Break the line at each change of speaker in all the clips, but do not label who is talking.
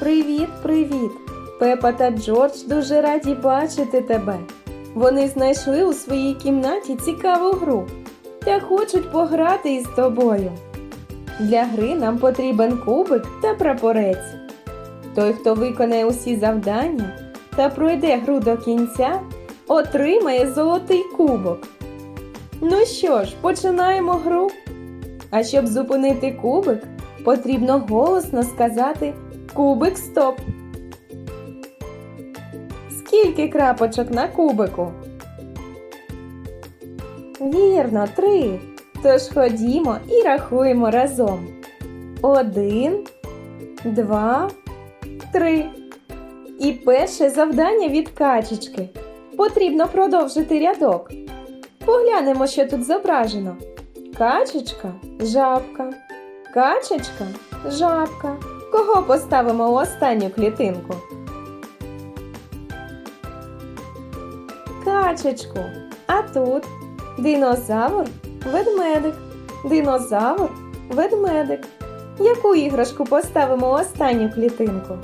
Привіт, привіт! Пепа та Джордж дуже раді бачити тебе. Вони знайшли у своїй кімнаті цікаву гру та хочуть пограти із тобою. Для гри нам потрібен кубик та прапорець. Той, хто виконає усі завдання та пройде гру до кінця, отримає золотий кубок. Ну що ж, починаємо гру. А щоб зупинити кубик, потрібно голосно сказати Кубик стоп. Скільки крапочок на кубику? Вірно, три. Тож ходімо і рахуємо разом. Один, два, три. І перше завдання від качечки. Потрібно продовжити рядок. Поглянемо, що тут зображено. Качечка, жабка. Качечка, жабка. Кого поставимо у останню клітинку? Качечку. А тут динозавр, ведмедик. Динозавр, ведмедик. Яку іграшку поставимо у останню клітинку?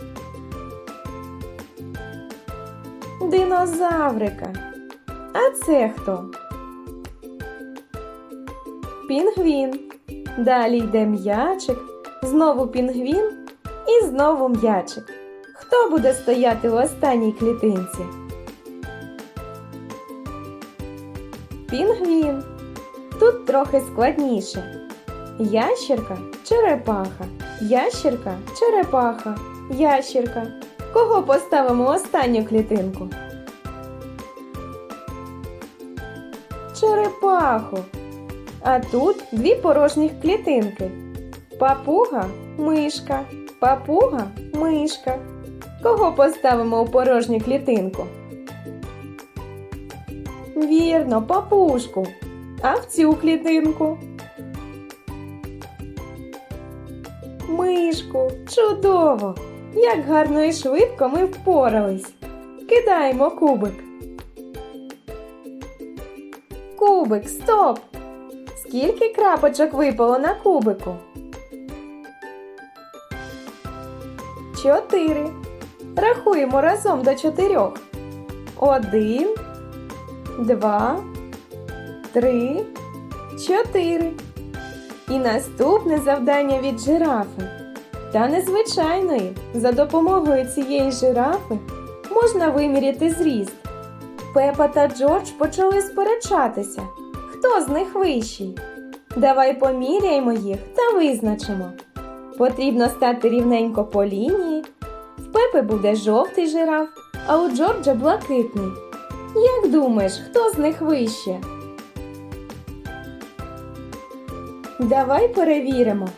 Динозаврика. А це хто? Пінгвін. Далі йде м'ячик, знову пінгвін і знову м'ячик. Хто буде стояти в останній клітинці? Пінгвін. Тут трохи складніше. Ящірка, черепаха. Ящірка, черепаха. Ящірка. Кого поставимо останню клітинку? Черепаху. А тут дві порожніх клітинки. Папуга, мишка. Папуга, мишка. Кого поставимо у порожню клітинку? Вірно, папушку. А в цю клітинку? Мишку. Чудово! Як гарно і швидко ми впорались. Кидаємо кубик. Кубик, стоп! Скільки крапочок випало на кубику? Чотири. Рахуємо разом до чотирьох. Один, два, три, чотири. І наступне завдання від жирафи. Та незвичайної. За допомогою цієї жирафи можна виміряти зріст. Пепа та Джордж почали сперечатися. Хто з них вищий? Давай поміряємо їх та визначимо. Потрібно стати рівненько по лінії. В Пепи буде жовтий жираф, а у Джорджа блакитний. Як думаєш, хто з них вище? Давай перевіримо.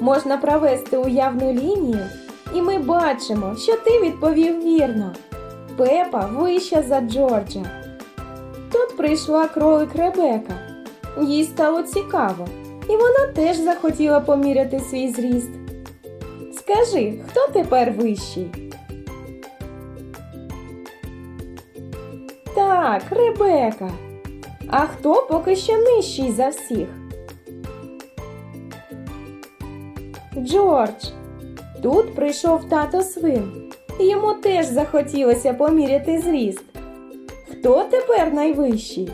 Можна провести уявну лінію, і ми бачимо, що ти відповів вірно. Пепа вища за Джорджа. Тут прийшла кролик Ребека. Їй стало цікаво, і вона теж захотіла поміряти свій зріст. Скажи, хто тепер вищий? Так, Ребека. А хто поки що нижчий за всіх? Джордж. Тут прийшов тато свин. Йому теж захотілося поміряти зріст. Хто тепер найвищий?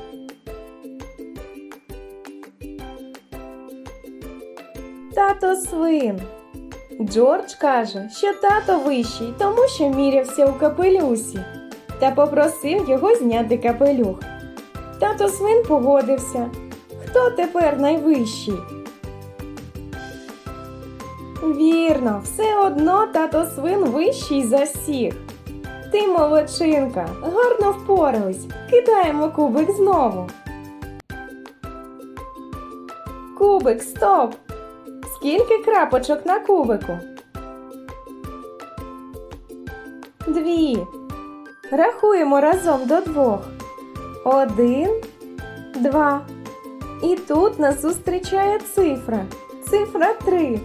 Тато свин. Джордж каже, що тато вищий, тому що мірявся у капелюсі та попросив його зняти капелюх. Тато свин погодився. Хто тепер найвищий? Вірно, все одно тато свин вищий за всіх. Ти молодчинка, гарно впорались. Кидаємо кубик знову. Кубик, стоп! Скільки крапочок на кубику? Дві. Рахуємо разом до двох. Один, два. І тут нас зустрічає цифра. Цифра три.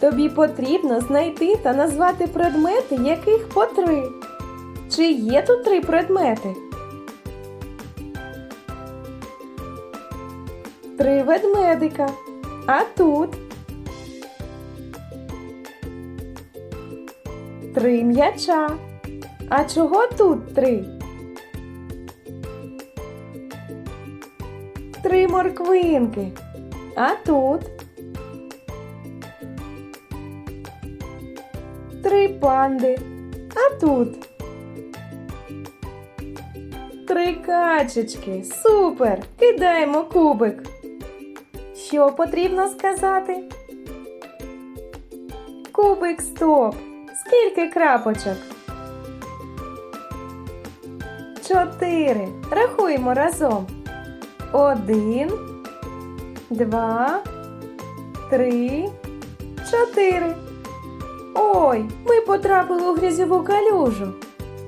Тобі потрібно знайти та назвати предмети, яких по три. Чи є тут три предмети? Три ведмедика. А тут три м'яча. А чого тут три? Три морквинки. А тут? Три панди. А тут? Три качечки. Супер! Кидаємо кубик. Що потрібно сказати? Кубик стоп. Скільки крапочок? Чотири. Рахуємо разом. Один, два, три, чотири. Ой, ми потрапили у грязьову калюжу.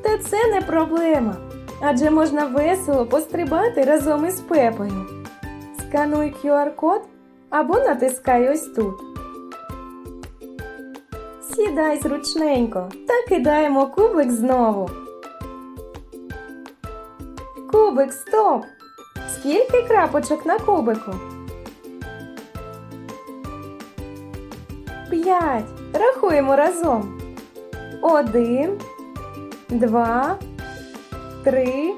Та це не проблема. Адже можна весело пострибати разом із пепою. Скануй QR-код або натискай ось тут. Сідай зручненько та кидаємо кубик знову. Кубик, стоп! Скільки крапочок на кубику? П'ять. Рахуємо разом. Один, два, три,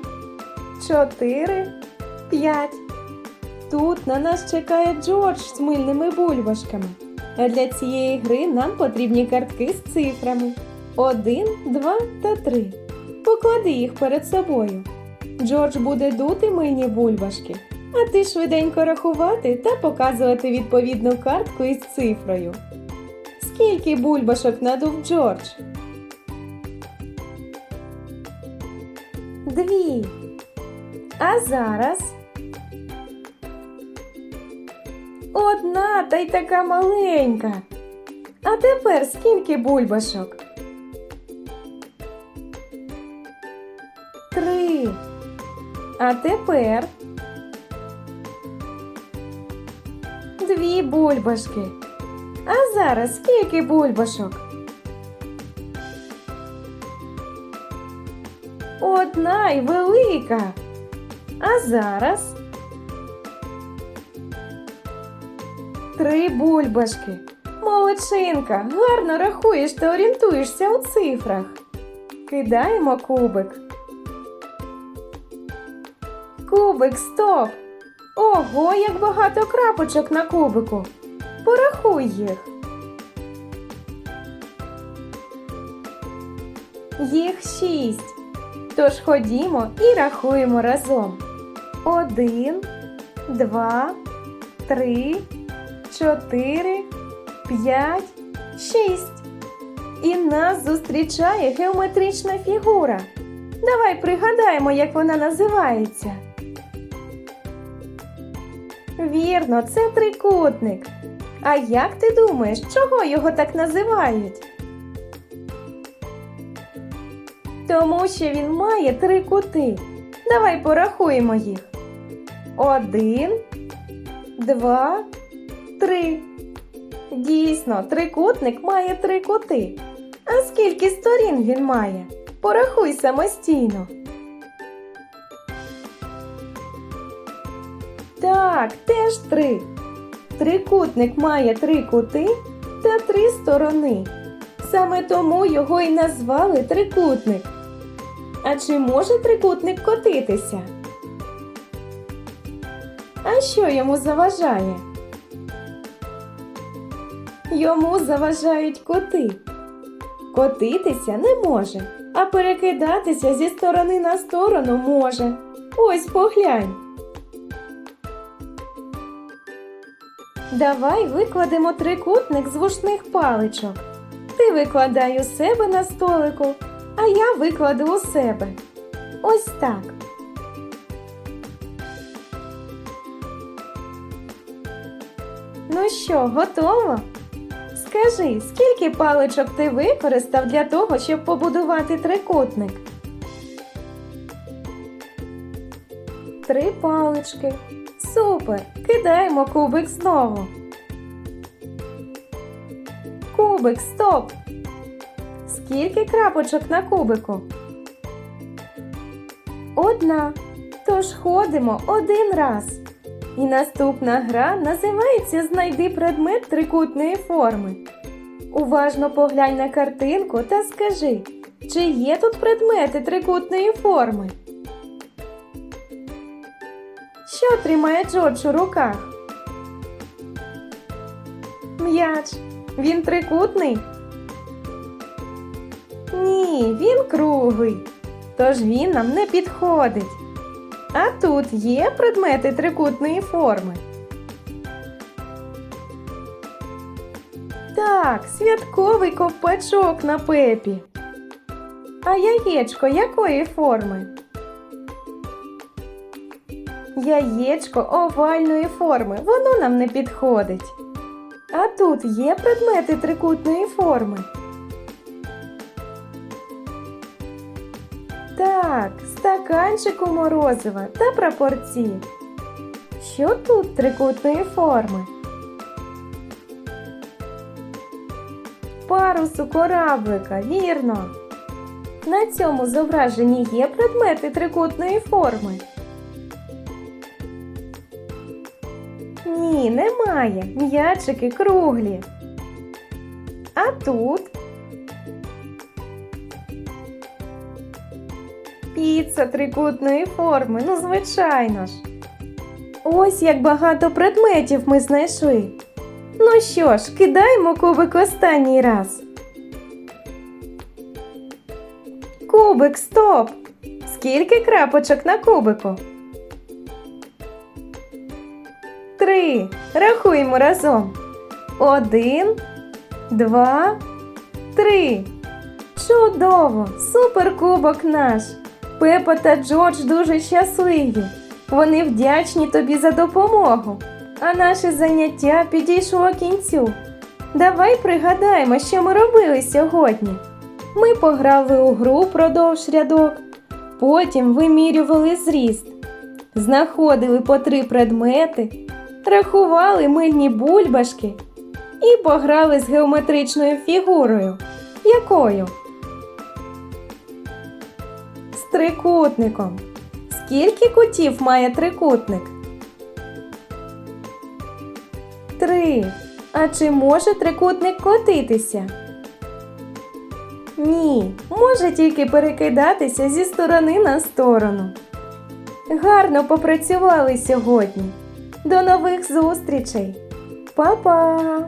чотири, п'ять. Тут на нас чекає Джордж з мильними бульбашками. Для цієї гри нам потрібні картки з цифрами. Один, два та три. Поклади їх перед собою. Джордж буде дути мильні бульбашки, а ти швиденько рахувати та показувати відповідну картку із цифрою. Скільки бульбашок надув Джордж? Дві. А зараз одна та й така маленька. А тепер скільки бульбашок? Три. А тепер дві бульбашки. А зараз скільки бульбашок? Одна й велика. А зараз три бульбашки. Молодчинка, гарно рахуєш та орієнтуєшся у цифрах. Кидаємо кубик. Кубик, стоп! Ого, як багато крапочок на кубику. Порахуй їх. Їх шість. Тож ходімо і рахуємо разом. Один, два, три, чотири, п'ять, шість. І нас зустрічає геометрична фігура. Давай пригадаємо, як вона називається. Вірно, це трикутник. А як ти думаєш, чого його так називають? Тому що він має три кути. Давай порахуємо їх. Один, два. Дійсно, трикутник має три кути. А скільки сторін він має? Порахуй самостійно. Так, теж три. Трикутник має три кути та три сторони. Саме тому його і назвали трикутник. А чи може трикутник котитися? А що йому заважає? Йому заважають коти. Котитися не може, а перекидатися зі сторони на сторону може. Ось поглянь. Давай викладемо трикутник з вушних паличок. Ти викладай у себе на столику, а я викладу у себе. Ось так. Ну що, готово? Скажи, скільки паличок ти використав для того, щоб побудувати трикутник? Три палички. Супер! Кидаємо кубик знову. Кубик, стоп! Скільки крапочок на кубику? Одна. Тож ходимо один раз. І наступна гра називається Знайди предмет трикутної форми. Уважно поглянь на картинку та скажи, чи є тут предмети трикутної форми? Що тримає Джордж у руках? М'яч. Він трикутний? Ні, він круглий. Тож він нам не підходить. А тут є предмети трикутної форми. Так, святковий ковпачок на пепі. А яєчко якої форми? Яєчко овальної форми. Воно нам не підходить. А тут є предмети трикутної форми. Так, стаканчик у морозива та прапорці. Що тут трикутної форми? Парус у кораблика, вірно. На цьому зображенні є предмети трикутної форми. Ні, немає. М'ячики круглі. А тут піца трикутної форми, ну звичайно ж. Ось як багато предметів ми знайшли. Ну що ж, кидаємо кубик останній раз. Кубик, стоп! Скільки крапочок на кубику? Три. Рахуємо разом. Один, два, три. Чудово! Суперкубок наш! Пепа та Джордж дуже щасливі. Вони вдячні тобі за допомогу. А наше заняття підійшло кінцю. Давай пригадаємо, що ми робили сьогодні. Ми пограли у гру продовж рядок, потім вимірювали зріст, знаходили по три предмети, рахували мильні бульбашки і пограли з геометричною фігурою. Якою? Трикутником. Скільки кутів має трикутник? Три. А чи може трикутник котитися? Ні, може тільки перекидатися зі сторони на сторону. Гарно попрацювали сьогодні. До нових зустрічей. Па-па!